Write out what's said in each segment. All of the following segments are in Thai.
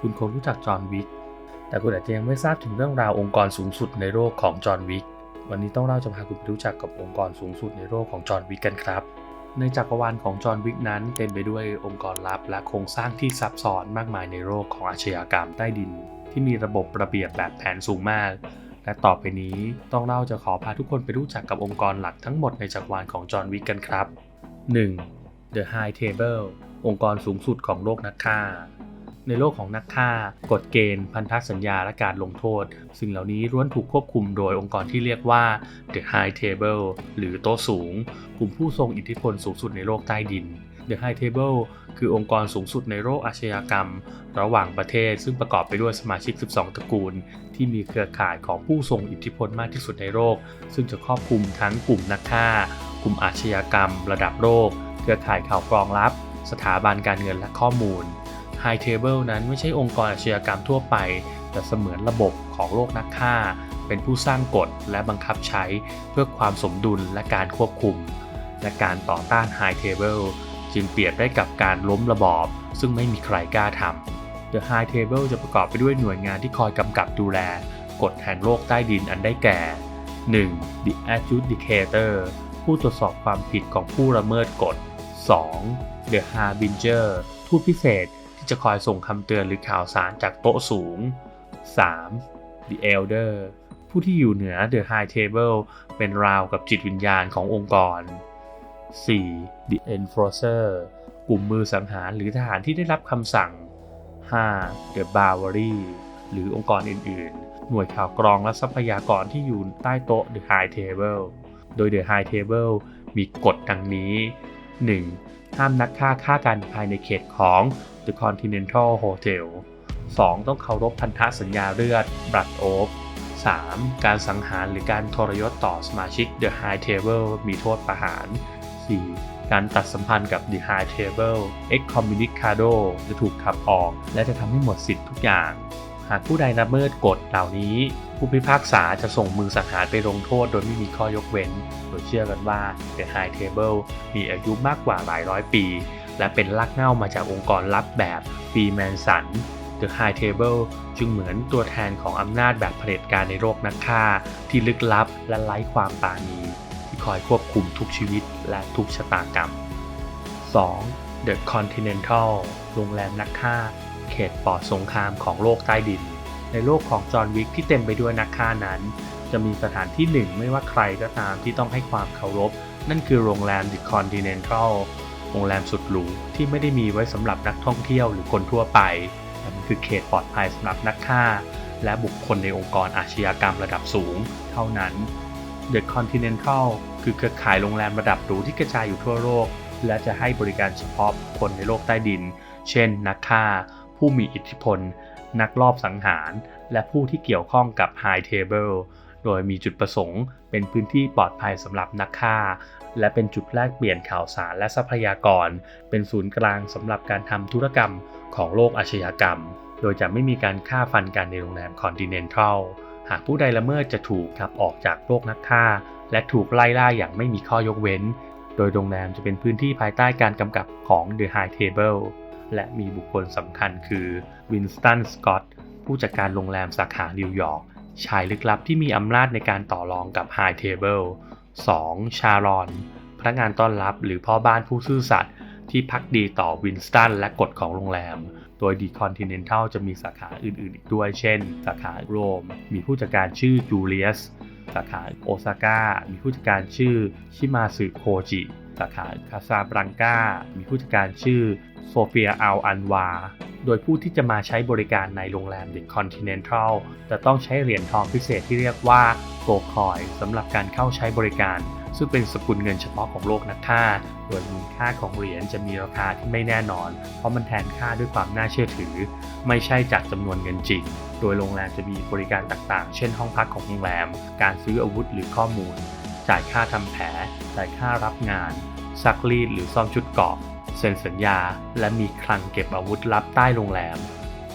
คุณคงรู้จักจอห์นวิก แต่คุณอาจจะยังไม่ทราบถึงเรื่องราวองค์กรสูงสุดในโลกของจอห์นวิก วันนี้ต้องเล่าจะพาคุณไปรู้จักกับองค์กรสูงสุดในโลกของจอห์นวิกกันครับ ในจักรวาลของจอห์นวิกนั้นเต็มไปด้วยองค์กรลับและโครงสร้างที่ซับซ้อนมากมายในโลกของอาชญากรรมใต้ดิน ที่มีระบบระเบียบแบบแผนสูงมาก และต่อไปนี้ต้องเล่าจะขอพาทุกคนไปรู้จักกับองค์กรหลักทั้งหมดในจักรวาลของจอห์นวิกกันครับ 1. The High Table องค์กรสูงสุดของโลกนักฆ่า ในโลกของนักฆ่ากฎเกณฑ์ พันธสัญญาและการลงโทษ สิ่งเหล่านี้ล้วนถูกควบคุมโดยองค์กรที่เรียกว่า The High Table หรือโต๊ะสูง กลุ่มผู้ทรงอิทธิพลสูงสุดในโลกใต้ดิน The High Table คือองค์กรสูงสุดในโลกอาชญากรรม ระหว่างประเทศ ซึ่งประกอบไปด้วยสมาชิก 12 ตระกูล ที่มีเครือข่ายของผู้ทรงอิทธิพลมากที่สุดในโลก ซึ่งจะครอบคลุมทั้งกลุ่มนักฆ่า กลุ่มอาชญากรรม ระดับโลก เครือข่ายข่าวกรองลับ สถาบันการเงินและข้อมูล High Table นั้นไม่ใช่องค์กรอาชญากรรมทั่วไป แต่เสมือนระบบของโลกนักฆ่า เป็นผู้สร้างกฎและบังคับใช้เพื่อความสมดุลและการควบคุม และการต่อต้าน High Table จึงเปรียบได้กับการล้มระบอบ ซึ่งไม่มีใครกล้าทำ The High Table จะประกอบไปด้วยหน่วยงานที่คอยกำกับดูแลกฎแห่งโลกใต้ดินอันได้แก่ 1. The Adjudicator ผู้ตรวจสอบความผิดของผู้ละเมิดกฎ 2. The Harbinger ทูตพิเศษ จะคอยส่งคำเตือนหรือข่าวสารจากโต๊ะสูง 3. The Elder ผู้ที่อยู่เหนือ The High Table เป็นราวกับจิตวิญญาณขององค์กร 4. The Enforcer กลุ่มมือสังหารหรือทหารที่ได้รับคำสั่ง 5. The Bowery หรือองค์กรอื่นๆ หน่วยข่าวกรองและทรัพยากรที่อยู่ใต้โต๊ะ The High Table โดย The High Table มีกฎดังนี้ 1. ห้ามนักฆ่าฆ่ากันภายในเขตของ The Continental Hotel 2. ต้องเคารพพันธสัญญาเลือด Blood Oath 3. การสังหารหรือการทรยศต่อสมาชิก The High Table มีโทษประหาร 4. การตัดสัมพันธ์กับ The High Table Excommunicado จะถูกขับออก และจะทำให้หมดสิทธิ์ทุกอย่าง หากผู้ใดละเมิดกฎเหล่านี้ ผู้พิพากษาจะส่งมือสังหารไปลงโทษโดยไม่มีข้อยกเว้น โดยเชื่อกันว่า The High Table มีอายุมากกว่าหลายร้อยปี และเป็นรากเหง้ามาจากองค์กรลับแบบฟีแมนสัน The High Table จึงเหมือนตัวแทนของอำนาจแบบเผด็จการในโลกนักฆ่า ที่ลึกลับและไร้ความปาณีที่คอยควบคุมทุกชีวิตและทุกชะตากรรม 2. The Continental โรงแรมนักฆ่า เขตปลอดสงครามของโลกใต้ดิน ในโลกของจอห์นวิกที่เต็มไปด้วยนักฆ่านั้น จะมีสถานที่หนึ่งไม่ว่าใครก็ตามที่ต้องให้ความเคารพ นั่นคือโรงแรม The Continental โรงแรมสุดหรูที่ไม่ได้มีไว้สำหรับนักท่องเที่ยวหรือคนทั่วไป แต่มันคือเขตปลอดภัยสำหรับนักฆ่า และบุคคลในองค์กรอาชญากรรมระดับสูง เท่านั้น The Continental คือเครือข่ายโรงแรมระดับหรูที่กระจายอยู่ทั่วโลก และจะให้บริการเฉพาะคนในโลกใต้ดิน เช่น นักฆ่า ผู้มีอิทธิพล นักลอบสังหาร และผู้ที่เกี่ยวข้องกับ High Table โดยมีจุดประสงค์เป็นพื้นที่ปลอดภัยสำหรับนักฆ่า และเป็นจุดแลกเปลี่ยนข่าวสารและทรัพยากร เป็นศูนย์กลางสำหรับการทำธุรกรรมของโลกอาชญากรรม โดยจะไม่มีการฆ่าฟันกันในโรงแรม Continental หากผู้ใดละเมิดจะถูกขับออกจากโลกนักฆ่า และถูกไล่ล่าอย่างไม่มีข้อยกเว้น โดยโรงแรมจะเป็นพื้นที่ภายใต้การกำกับของ The High Table และมีบุคคลสำคัญคือวินสตัน สกอตผู้จัดการโรงแรมสาขานิวยอร์ก ชายลึกลับที่มีอำนาจในการต่อรองกับ High Table 2. ชารอน พนักงานต้อนรับหรือพ่อบ้านผู้ซื่อสัตย์ที่พักดีต่อวินสตันและกฎของโรงแรม โดย The Continental จะมีสาขาอื่นๆ อีกด้วย เช่น สาขาโรม มีผู้จัดการชื่อจูเลียส สาขาโอซาก้า มีผู้จัดการชื่อชิมาสึโคจิ สาขาคาซาบรังกา มีผู้จัดการชื่อ โซเฟียอัลอันวา โดยผู้ที่จะมาใช้บริการในโรงแรม The Continental จะต้องใช้เหรียญทองพิเศษที่เรียกว่าโกคอยสำหรับการเข้าใช้บริการ ซึ่งเป็นสกุลเงินเฉพาะของโลกนักฆ่า โดยมูลค่าของเหรียญจะมีราคาที่ไม่แน่นอน เพราะมันแทนค่าด้วยความน่าเชื่อถือ ไม่ใช่จากจำนวนเงินจริง โดยโรงแรมจะมีบริการต่างๆ เช่นห้องพักของโรงแรม การซื้ออาวุธหรือข้อมูล จ่ายค่าทำแผล จ่ายค่ารับงานซักรีดหรือซ่อมชุดเกาะ เซ็นสัญญา และมีคลังเก็บอาวุธลับใต้โรงแรม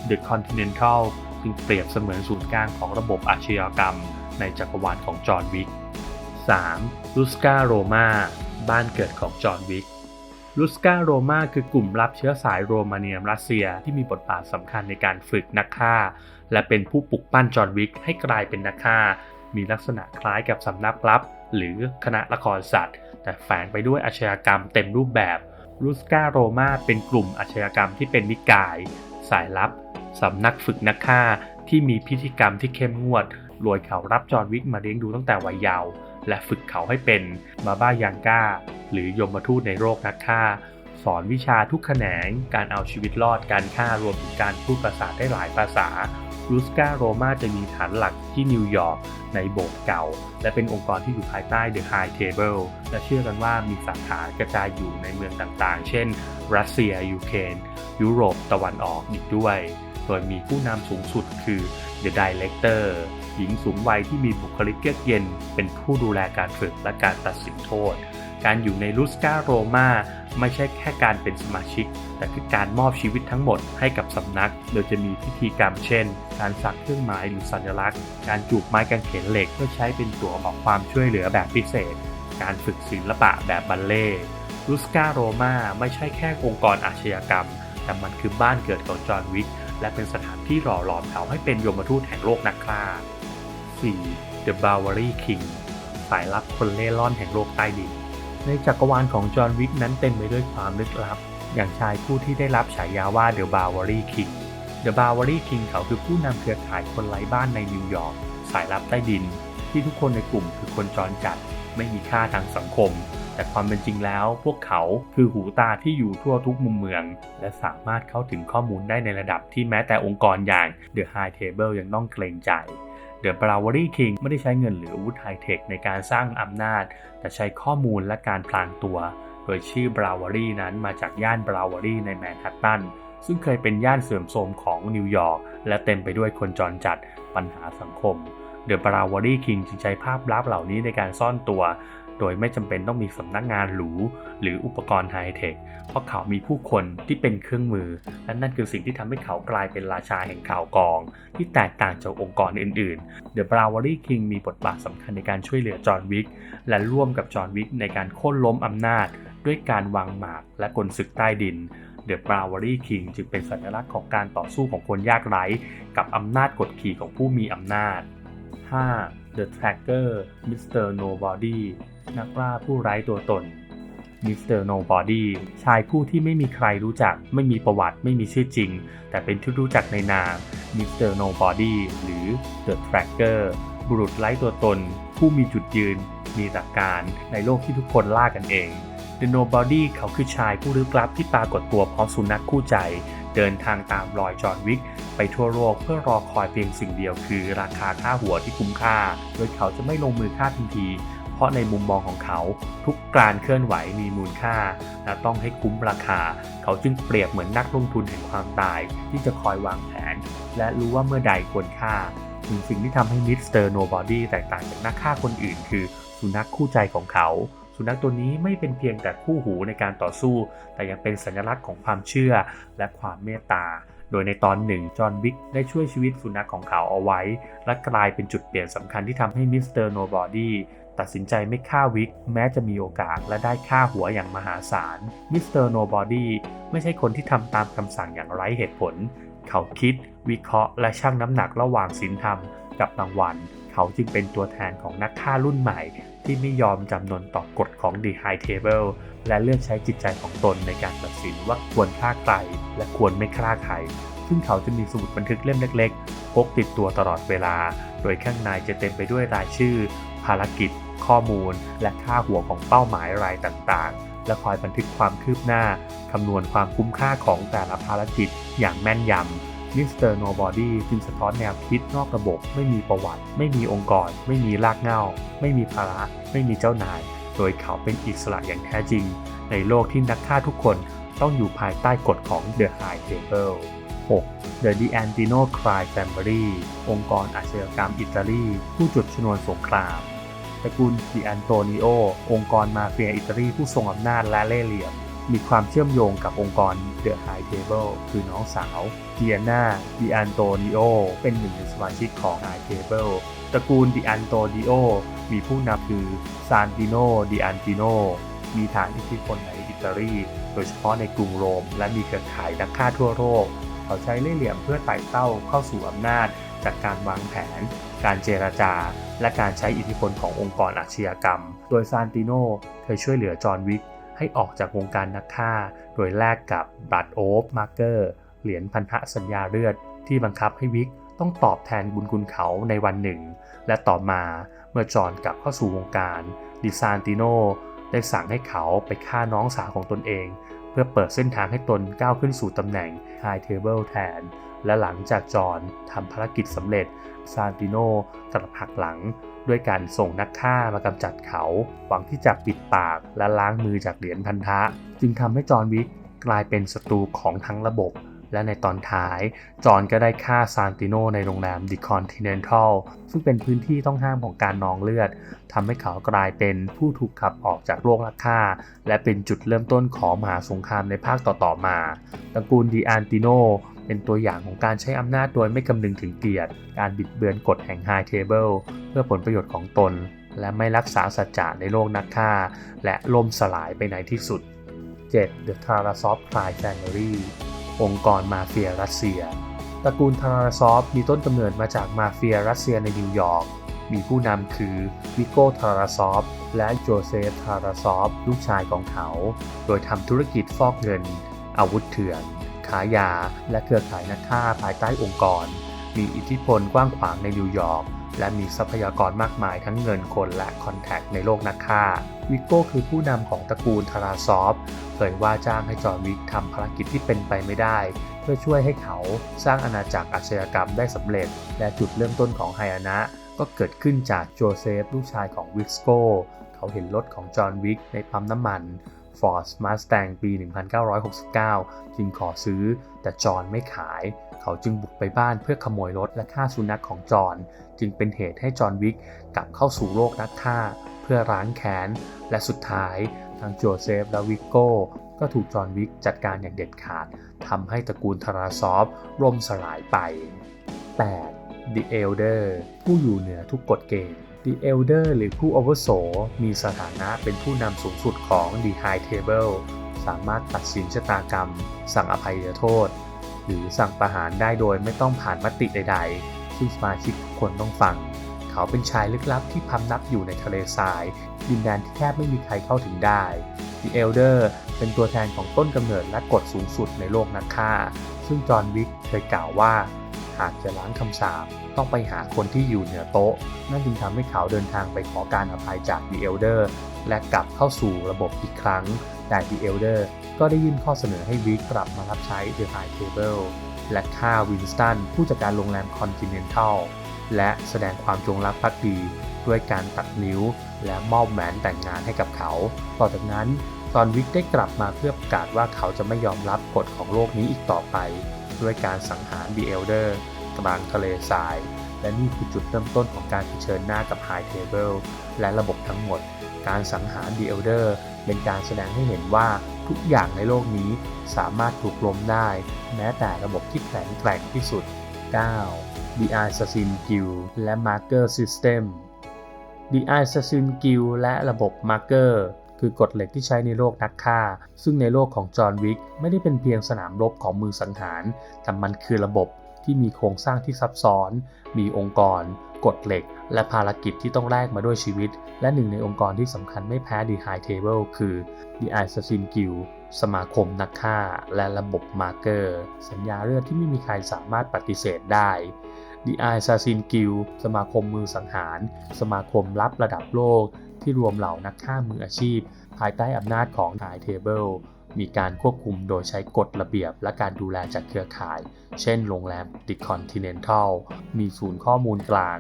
The Continental จึงเปรียบเสมือนศูนย์กลางของระบบอาชญากรรมในจักรวาลของจอห์นวิก 3. ลูสกาโรมาบ้านเกิดของจอห์นวิกลูสกาโรมาคือกลุ่มรับเชื้อสายโรมาเนียมรัสเซียที่มีบทบาทสำคัญในการฝึกนักฆ่า และเป็นผู้ปลุกปั้นจอห์นวิกให้กลายเป็นนักฆ่า มีลักษณะคล้ายกับสำนักลับ หรือคณะละครสัตว์ แต่แฝงไปด้วยอาชญากรรมเต็มรูปแบบ ลูสกาโรมาเป็นกลุ่มอาชญากรรมที่เป็นนิกาย สายลับ สำนักฝึกนักฆ่าที่มีพิธีกรรมที่เข้มงวดโดยเขารับจอห์วิกมาเลี้ยงดูตั้งแต่วัยเยาว์และฝึกเขาให้เป็นมาบ้ายังก้า หรือยมทูตในโรคนักฆ่า สอนวิชาทุกแขนง การเอาชีวิตรอดการฆ่ารวมถึงการพูดภาษาได้หลายภาษา ลูสกาโรมาจะมีฐานหลักที่นิวยอร์กในโบสถ์เก่า และเป็นองค์กรที่อยู่ภายใต้ The High Table และเชื่อกันว่ามีสาขากระจายอยู่ในเมืองต่างๆ เช่น รัสเซีย ยูเครนยุโรปตะวันออกอีกด้วย โดยมีผู้นำสูงสุดคือ The Director หญิงสูงวัยที่มีบุคลิกเยือกเย็น เป็นผู้ดูแลการฝึกและการตัดสินโทษ การอยู่ในลูสกาโรมาไม่ใช่แค่การเป็นสมาชิก แต่คือการมอบชีวิตทั้งหมดให้กับสำนัก โดยจะมีพิธีกรรมเช่น การสักเครื่องหมายหรือสัญลักษณ์ การจูบไม้กางเขนเหล็กเพื่อใช้เป็นตัวบอกความช่วยเหลือแบบพิเศษ การฝึกศิลปะแบบบัลเล่ลูสกาโรมาไม่ใช่แค่องค์กรอาชญากรรม แต่มันคือบ้านเกิดของจอห์นวิก และเป็นสถานที่หล่อหลอมเขาให้เป็นยมทูตแห่งโลกนักฆ่า 4. The Bowery King สายลับคนเล่ร่อนแห่งโลกใต้ดิน ในจักรวาลของจอห์นวิกนั้นเต็มไปด้วยความลึกลับ อย่างชายผู้ที่ได้รับฉายาว่า The Bowery King The Bowery King เขาคือผู้นำเครือข่ายคนไร้บ้านในนิวยอร์กสายลับใต้ดิน ที่ทุกคนในกลุ่มคือคนจรจัด ไม่มีค่าทางสังคม แต่ความเป็นจริงแล้ว พวกเขาคือหูตาที่อยู่ทั่วทุกมุมเมือง และสามารถเข้าถึงข้อมูลได้ในระดับที่แม้แต่องค์กรอย่าง The High Table ยังต้องเกรงใจ The Bowery King ไม่ได้ใช้เงินหรืออาวุธไฮเทคในการสร้างอำนาจ แต่ใช้ข้อมูลและการพลางตัว โดยชื่อบราวารีนั้นมาจากย่านบราวอรีในแมนฮัตตันซึ่งเคยเป็นย่านเสื่อมโทรมของนิวยอร์กและเต็มไปด้วยคนจรจัดปัญหาสังคมเดอะบราวอรี่คิงจึงใช้ภาพลับเหล่านี้ในการซ่อนตัว โดยไม่จำเป็นต้องมีสำนักงานหรูหรืออุปกรณ์ไฮเทค เพราะเขามีผู้คนที่เป็นเครื่องมือ และนั่นคือสิ่งที่ทำให้เขากลายเป็นราชาแห่งข่าวกอง ที่แตกต่างจากองค์กรอื่นๆ The Bowery King มีบทบาทสำคัญในการช่วยเหลือจอห์นวิกและร่วมกับจอห์นวิกในการโค่นล้มอำนาจ ด้วยการวางหมากและกลศึกใต้ดิน The Bowery King จึงเป็นสัญลักษณ์ของการต่อสู้ของคนยากไร้ กับอำนาจกดขี่ของผู้มีอำนาจ 5. The Tracker Mr. Nobody นักล่าผู้ไร้ตัวตน Mr. Nobody ชายผู้ที่ไม่มีใครรู้จัก ไม่มีประวัติ ไม่มีชื่อจริง แต่เป็นที่รู้จักในนาม Mr. Nobody หรือ The Tracker บุรุษไร้ตัวตน ผู้มีจุดยืน มีหลักการในโลกที่ทุกคนล่ากันเอง The Nobody เขาคือชายผู้ลึกลับที่ปรากฏตัวพร้อมสุนัขคู่ใจ เดินทางตามรอยจอห์นวิกไปทั่วโลกเพื่อรอคอยเพียงสิ่งเดียวคือ ราคาค่าหัวที่คุ้มค่า โดยเขาจะไม่ลงมือฆ่าทันที เพราะในมุมมองของเขา ทุกการเคลื่อนไหวมีมูลค่า และต้องให้คุ้มราคา เขาจึงเปรียบเหมือนนักลงทุนแห่งความตาย ที่จะคอยวางแผน และรู้ว่าเมื่อใดควรฆ่าถึงสิ่งที่ทำให้มิสเตอร์โนบอดี้แตกต่างจากนักฆ่าคนอื่น คือสุนัขคู่ใจของเขา สุนัขตัวนี้ไม่เป็นเพียงแต่คู่หูในการต่อสู้ แต่ยังเป็นสัญลักษณ์ของความเชื่อและความเมตตา โดยในตอนหนึ่งจอห์นวิกได้ช่วยชีวิตสุนัขของเขาเอาไว้ และกลายเป็นจุดเปลี่ยนสำคัญที่ทำให้มิสเตอร์โนบอดี้ตัดสินใจไม่ฆ่าวิก แม้จะมีโอกาสและได้ฆ่าหัวอย่างมหาศาลมิสเตอร์โนบอดี้ไม่ใช่คนที่ทำตามคำสั่งอย่างไร้เหตุผล เขาคิด วิเคราะห์และชั่งน้ำหนักระหว่างศีลธรรมกับรางวัล เขาจึงเป็นตัวแทนของนักฆ่ารุ่นใหม่ ที่ไม่ยอมจำนนต่อกฎของ The High Table และเลือกใช้จิตใจของตนในการตัดสินว่าควรฆ่าใครและควรไม่ฆ่าใคร ซึ่งเขาจะมีสมุดบันทึกเล่มเล็กๆ พกติดตัวตลอดเวลา โดยข้างในจะเต็มไปด้วยรายชื่อ ภารกิจ ข้อมูล และค่าหัวของเป้าหมายรายต่างๆ และคอยบันทึกความคืบหน้า คำนวณความคุ้มค่าของแต่ละภารกิจอย่างแม่นยำมิสเตอร์โนบอดี้จึงสะท้อนแนวคิดนอกระบบ ไม่มีประวัติ ไม่มีองค์กร ไม่มีรากเหง้า ไม่มีภาระ ไม่มีเจ้านาย โดยเขาเป็นอิสระอย่างแท้จริง ในโลกที่นักฆ่าทุกคนต้องอยู่ภายใต้กฎของ The High Table 6. The D'Antino Crime Family องค์กรอาชญากรรมอิตาลี ผู้จุดชนวนสงคราม ตระกูลดิอันโตนิโอ องค์กรมาเฟียอิตาลีผู้ทรงอำนาจและเล่ห์เหลี่ยม มีความเชื่อมโยงกับองค์กร The High Table คือน้องสาวเดียนาดิอันโตนิโอเป็นหนึ่งในสมาชิกของ High Table ตระกูลดิอันโตนิโอมีผู้นำคือซานติโนดิอันติโนมีฐานอิทธิพลในอิตาลี โดยเฉพาะในกรุงโรม และมีเครือข่ายนักฆ่าทั่วโลก เขาใช้เล่ห์เหลี่ยมเพื่อไต่เต้าเข้าสู่อำนาจจากการวางแผน การเจรจา และการใช้อิทธิพลขององค์กรอาชญากรรม โดยซานติโนเคยช่วยเหลือจอห์นวิกให้ออกจากวงการนักฆ่า โดยแลกกับบัตรโอฟมาร์เกอร์เหรียญพันธสัญญาเลือด ที่บังคับให้วิกต้องตอบแทนบุญคุณเขาในวันหนึ่ง และต่อมาเมื่อจอห์นกลับเข้าสู่วงการดิซานติโนได้สั่งให้เขาไปฆ่าน้องสาวของตนเอง เพื่อเปิดเส้นทางให้ตนก้าวขึ้นสู่ตำแหน่งไฮเทเบิลแทน และหลังจากจอห์นทำภารกิจสำเร็จ ซานติโนกลับหักหลัง ด้วยการส่งนักฆ่ามากำจัดเขา หวังที่จะปิดปากและล้างมือจากเหรียญพันธะ จึงทำให้จอห์นวิกกลายเป็นศัตรูของทั้งระบบ และในตอนท้าย จอห์นก็ได้ฆ่าซานติโนในโรงแรม The Continental ซึ่งเป็นพื้นที่ต้องห้ามของการนองเลือดทำให้เขากลายเป็นผู้ถูกขับออกจากโลกนักฆ่า และเป็นจุดเริ่มต้นของมหาสงครามในภาคต่อๆมาตระกูลดีอานติโนเป็นตัวอย่างของการใช้อำนาจโดยไม่คำนึงถึงเกียรติ การบิดเบือนกฎแห่ง High Table เพื่อผลประโยชน์ของตน และไม่รักษาสัจจะในโลกนักฆ่า และล่มสลายไปในที่สุด 7. The Tarasov Crime Family องค์กรมาเฟียรัสเซีย ตระกูลทาราซอฟมีต้นกำเนิดมาจากมาเฟียรัสเซียในนิวยอร์ก มีผู้นำคือวิโก้ทาราซอฟและโจเซฟทาราซอฟลูกชายของเขา โดยทำธุรกิจฟอกเงิน อาวุธเถื่อน ขายยา และเครือข่ายนักฆ่าภายใต้องค์กร มีอิทธิพลกว้างขวางในนิวยอร์ก และมีทรัพยากรมากมายทั้งเงินคนและคอนแทคในโลกนักฆ่า วิโก้คือผู้นำของตระกูลทาราซอฟเคยว่าจ้างให้จอห์นวิกทำภารกิจที่เป็นไปไม่ได้ เพื่อช่วยให้เขาสร้างอาณาจักรอาชญากรรมได้สำเร็จ และจุดเริ่มต้นของไฮอานะ ก็เกิดขึ้นจากโจเซฟลูกชายของวิกสโก้เขาเห็นรถของจอห์นวิกในปั๊มน้ำมัน Ford Mustang ปี 1969 จึงขอซื้อ แต่จอห์นไม่ขาย เขาจึงบุกไปบ้านเพื่อขโมยรถและฆ่าสุนัขของจอห์นจึงเป็นเหตุให้จอห์นวิกกลับเข้าสู่โลกนักฆ่า เพื่อร้างแค้นและสุดท้ายทั้งโจเซฟและวิกโก้ก็ถูกจอห์นวิกจัดการอย่างเด็ดขาดทำให้ตระกูลทาราซอฟล่มสลายไป 8. The Elder ผู้อยู่เหนือทุกกฎเกณฑ์ The Elder หรือผู้อาวุโสมีสถานะเป็นผู้นำสูงสุดของ The High Table สามารถตัดสินชะตากรรม สั่งอภัยโทษ หรือสั่งประหารได้โดยไม่ต้องผ่านมติใดๆ ซึ่งสมาชิกทุกคนต้องฟัง เขาเป็นชายลึกลับที่พำนับอยู่ในทะเลทราย ดินแดนที่แทบไม่มีใครเข้าถึงได้ The Elder เป็นตัวแทนของต้นกำเนิดและกฎสูงสุดในโลกนักฆ่า ซึ่งจอห์นวิกเคยกล่าวว่า หากจะล้างคำสาปต้องไปหาคนที่อยู่เหนือโต๊ะ นั่นจึงทำให้เขาเดินทางไปขอการอภัยจาก The Elder และกลับเข้าสู่ระบบอีกครั้งแต่ The Elder ก็ได้ยื่นข้อเสนอให้วิกกลับมารับใช้ The High Table และฆ่าวินสตันผู้จัดการโรงแรม Continental และแสดงความจงรักภักดีด้วยการตัดนิ้วและมอบแหวนแต่งงานให้กับเขา ต่อจากนั้นจอห์นวิกได้กลับมาเพื่อประกาศว่าเขาจะไม่ยอมรับกฎของโลกนี้อีกต่อไป ด้วยการสังหาร The Elder กลางทะเลทราย และนี่คือจุดเริ่มต้นของการเผชิญหน้ากับ High Table และระบบทั้งหมด การสังหาร The Elder เป็นการแสดงให้เห็นว่า ทุกอย่างในโลกนี้สามารถถูกล้มได้ แม้แต่ระบบที่แข็งแกร่งที่สุด 9. The Assassin Guild และ Marker System The Assassin Guild และระบบ Marker คือกฎเหล็กที่ใช้ในโลกนักฆ่า ซึ่งในโลกของจอห์นวิกไม่ได้เป็นเพียงสนามรบของมือสังหาร แต่มันคือระบบที่มีโครงสร้างที่ซับซ้อน มีองค์กร กฎเหล็ก และภารกิจที่ต้องแลกมาด้วยชีวิต และหนึ่งในองค์กรที่สำคัญไม่แพ้ The High Table คือ The Assassin Guild สมาคมนักฆ่า และระบบมาร์เกอร์ สัญญาเลือดที่ไม่มีใครสามารถปฏิเสธได้ The Assassin Guild สมาคมมือสังหาร สมาคมลับระดับโลก ที่รวมเหล่านักฆ่ามืออาชีพ ภายใต้อำนาจของ High Table มีการควบคุมโดยใช้กฎระเบียบและการดูแลจากเครือข่าย เช่น โรงแรม The Continental มีศูนย์ข้อมูลกลาง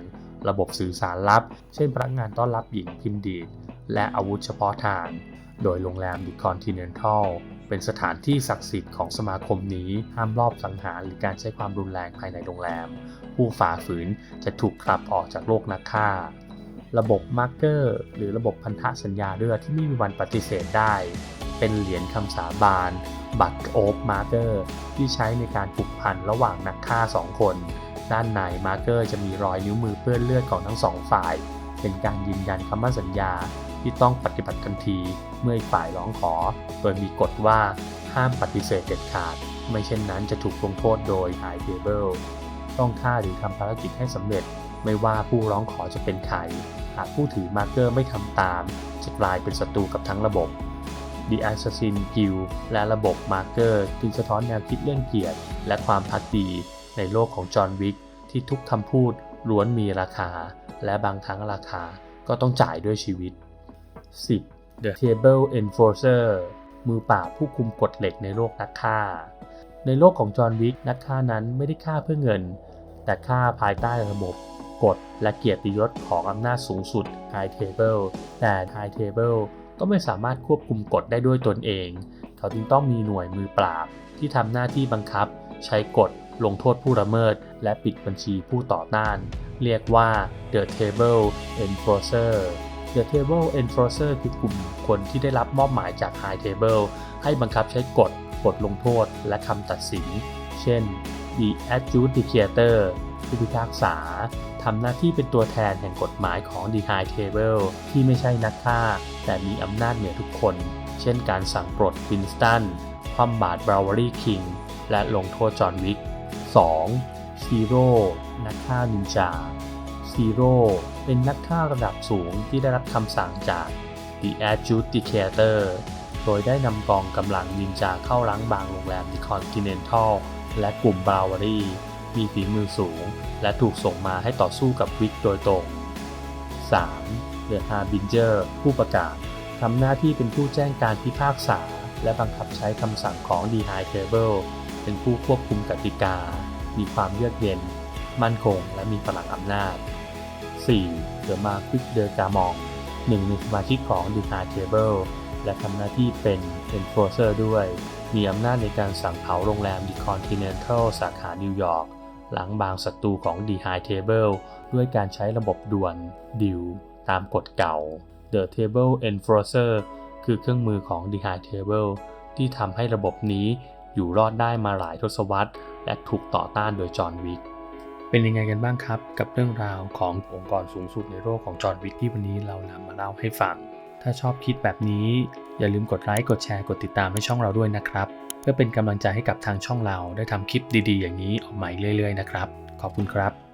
ระบบสื่อสารลับ เช่นพนักงานต้อนรับหญิงพิมพ์ดีด และอาวุธเฉพาะทาง โดยโรงแรม The Continental เป็นสถานที่ศักดิ์สิทธิ์ของสมาคมนี้ ห้ามลอบสังหารหรือการใช้ความรุนแรงภายในโรงแรม ผู้ฝ่าฝืนจะถูกขับออกจากโลกนักฆ่า ระบบมาร์เกอร์ หรือระบบพันธสัญญาเลือดที่ไม่มีวันปฏิเสธได้ เป็นเหรียญคำสาบาน บัตรโอฟมาร์เกอร์ที่ใช้ในการผูกพันระหว่างนักฆ่าสองคน ด้านในมาร์เกอร์จะมีรอยนิ้วมือเปื้อนเลือดของทั้งสองฝ่าย เป็นการยืนยันคำมั่นสัญญาที่ต้องปฏิบัติทันทีเมื่ออีกฝ่ายร้องขอ โดยมีกฎว่าห้ามปฏิเสธเด็ดขาด ไม่เช่นนั้นจะถูกลงโทษโดย High Table ต้องฆ่าหรือทำภารกิจให้สำเร็จ ไม่ว่าผู้ร้องขอจะเป็นใครหากผู้ถือมาร์เกอร์ไม่ทำตาม จะกลายเป็นศัตรูกับทั้งระบบ The Assassin Guild และระบบมาร์เกอร์จึงสะท้อนแนวคิดเรื่องเกียรติ และความพักดีในโลกของจอห์นวิกที่ทุกคำพูดล้วนมีราคา และบางครั้งราคาก็ต้องจ่ายด้วยชีวิต 10. The Table Enforcer มือปราบผู้คุมกฎเหล็กในโลกนักฆ่า ในโลกของจอห์นวิกนักฆ่านั้นไม่ได้ฆ่าเพื่อเงิน แต่ฆ่าภายใต้ระบบกฎและเกียรติยศของอำนาจสูงสุด High Table แต่ High Table ก็ไม่สามารถควบคุมกฎได้ด้วยตนเอง เขาจึงต้องมีหน่วยมือปราบ ที่ทำหน้าที่บังคับ ใช้กฎ ลงโทษผู้ละเมิด และปิดบัญชีผู้ต่อต้าน เรียกว่า The Table Enforcer The Table Enforcer คือกลุ่มคนที่ได้รับมอบหมายจาก High Table ให้บังคับใช้กฎ บทลงโทษ และคำตัดสิน เช่น The Adjudicator ผู้พิพากษาทำหน้าที่เป็นตัวแทนแห่งกฎหมายของ The High Table ที่ไม่ใช่นักฆ่า แต่มีอำนาจเหนือทุกคน เช่นการสั่งปลดวินสตันคว่ำบาตรบราวอรี่คิงและลงโทษจอห์นวิก 2. ซีโร่นักฆ่านินจาซีโร่เป็นนักฆ่าระดับสูงที่ได้รับคำสั่งจาก The Adjudicator โดยได้นำกองกำลังนินจาเข้าล้างบางโรงแรม The Continental และกลุ่มบราวอรี่ มีฝีมือสูง และถูกส่งมาให้ต่อสู้กับวิกโดยตรง 3. The Harbinger ผู้ประกาศทำหน้าที่เป็นผู้แจ้งการพิพากษา และบังคับใช้คำสั่งของ The High Table เป็นผู้ควบคุมกติกา มีความเยือกเย็น มั่นคง และมีพลังอำนาจ 4. The Marquis de Gamong หนึ่งในสมาชิกของ The High Table และทำหน้าที่เป็น Enforcer ด้วย มีอำนาจในการสั่งเผาโรงแรม The Continental สาขานิวยอร์ก หลังบางศัตรูของ The High Table ด้วยการใช้ระบบด่วนดิวตามกฎเก่า The Table Enforcer คือเครื่องมือของ The High Table ที่ทำให้ระบบนี้อยู่รอดได้มาหลายทศวรรษ และถูกต่อต้านโดยจอห์นวิกเป็นยังไงกันบ้างครับ กับเรื่องราวขององค์กรสูงสุดในโลกของจอห์นวิกที่วันนี้เรานำมาเล่าให้ฟัง ถ้าชอบคิดแบบนี้ อย่าลืมกดไลค์กดแชร์กดติดตามให้ช่องเราด้วยนะครับ เพื่อเป็นกำลังใจให้กับทางช่องเราได้ทำคลิปดีๆ อย่างนี้ออกมาเรื่อยๆนะครับ ขอบคุณครับ